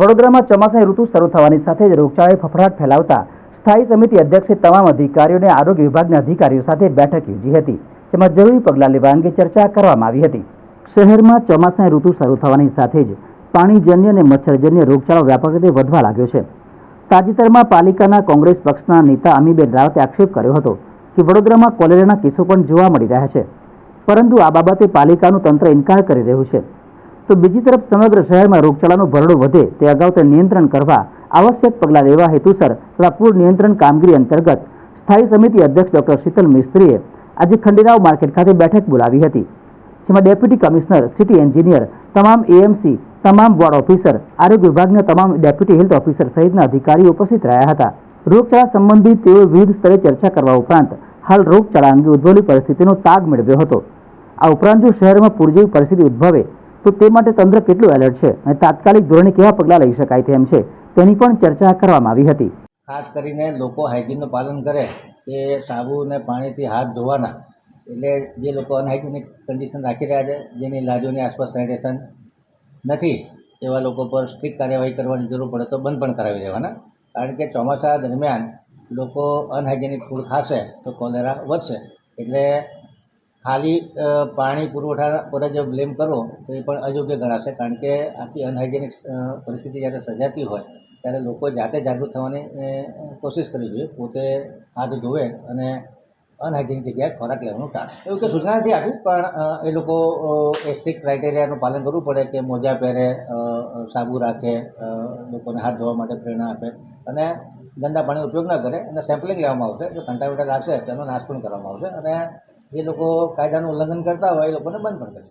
વડોદરામાં ચોમાસાની ઋતુ શરૂ થવાની સાથે જ રોગચાળાએ ફફડાટ ફેલાવતા સ્થાયી સમિતિ અધ્યક્ષે તમામ અધિકારીઓને આરોગ્ય વિભાગના અધિકારીઓ સાથે બેઠક યોજી હતી, જેમાં જરૂરી પગલાં લેવા અંગે ચર્ચા કરવામાં આવી હતી. શહેરમાં ચોમાસાની ઋતુ શરૂ થવાની સાથે જ પાણીજન્ય અને મચ્છરજન્ય રોગચાળો વ્યાપક રીતે વધવા લાગ્યો છે. તાજેતરમાં પાલિકાના કોંગ્રેસ પક્ષના નેતા અમીબેન રાવતે આક્ષેપ કર્યો હતો કે વડોદરામાં કોલેરાના કેસો પણ જોવા મળી રહ્યા છે. પરંતુ આ બાબતે પાલિકાનું તંત્ર ઇનકાર કરી રહ્યું છે. તો બીજી તરફ સમગ્ર શહેરમાં રોગચાળાનો ભરડો વધે તે અગાઉ તે નિયંત્રણ કરવા આવશ્યક પગલાં લેવા હેતુસર તથા પૂર નિયંત્રણ કામગીરી અંતર્ગત સ્થાયી સમિતિ અધ્યક્ષ ડોક્ટર શીતલ મિસ્ત્રીએ આજે ખંડેરાવ માર્કેટ ખાતે બેઠક બોલાવી હતી, જેમાં ડેપ્યુટી કમિશનર, સિટી એન્જિનિયર, તમામ એએમસી તમામ વોર્ડ ઓફિસર, આરોગ્ય વિભાગના તમામ ડેપ્યુટી હેલ્થ ઓફિસર સહિતના અધિકારીઓ ઉપસ્થિત રહ્યા હતા. રોગચાળા સંબંધિત તેઓ વિવિધ સ્તરે ચર્ચા કરવા ઉપરાંત હાલ રોગચાળા અંગે ઉદ્ભવેલી પરિસ્થિતિનો તાગ મેળવ્યો હતો. આ ઉપરાંત જો શહેરમાં પૂર જેવી પરિસ્થિતિ ઉદ્ભવે તો તે માટે તંત્ર કેટલું એલર્ટ છે અને તાત્કાલિક ધોરણે કેવા પગલાં લઈ શકાય તેમ છે તેની પણ ચર્ચા કરવામાં આવી હતી. ખાસ કરીને લોકો હાઇજીનનું પાલન કરે કે સાબુ અને પાણીથી હાથ ધોવાના. એટલે જે લોકો અનહાઇજીનિક કન્ડિશન રાખી રહ્યા છે, જેની લાજોની આસપાસ સેનિટેશન નથી, એવા લોકો પર સ્ટ્રિક્ટ કાર્યવાહી કરવાની જરૂર પડે તો બંધ પણ કરાવી દેવાના. કારણ કે ચોમાસા દરમિયાન લોકો અનહાઇજેનિક ફૂડ ખાશે તો કોલેરા વધશે. એટલે ખાલી પાણી પુરવઠા પર જ બ્લેમ કરો, તો એ પણ અયોગ્ય ગણાશે. કારણ કે આખી અનહાઇજેનિક પરિસ્થિતિ જ્યારે સર્જાતી હોય, ત્યારે લોકો જાતે જાગૃત થવાની કોશિશ કરવી જોઈએ. પોતે હાથ ધોવે અને અનહાઇજેનિક જગ્યાએ ખોરાક લેવાનું ટાળે. એવું કે સૂચના નથી આપી, પણ એ લોકો એ સ્ટ્રિક્ટ ક્રાઇટેરિયાનું પાલન કરવું પડે કે મોજા પહેરે સાબુ રાખે લોકોને હાથ ધોવા માટે પ્રેરણા આપે અને ગંદા પાણીનો ઉપયોગ ન કરે. અને સેમ્પલિંગ લેવામાં આવશે. જો કંટામિનેટર લાગશે તેનો નાશ પણ કરવામાં આવશે. અને જે લોકો કાયદાનું ઉલ્લંઘન કરતા હોય એ લોકોને બંધ પણ કરે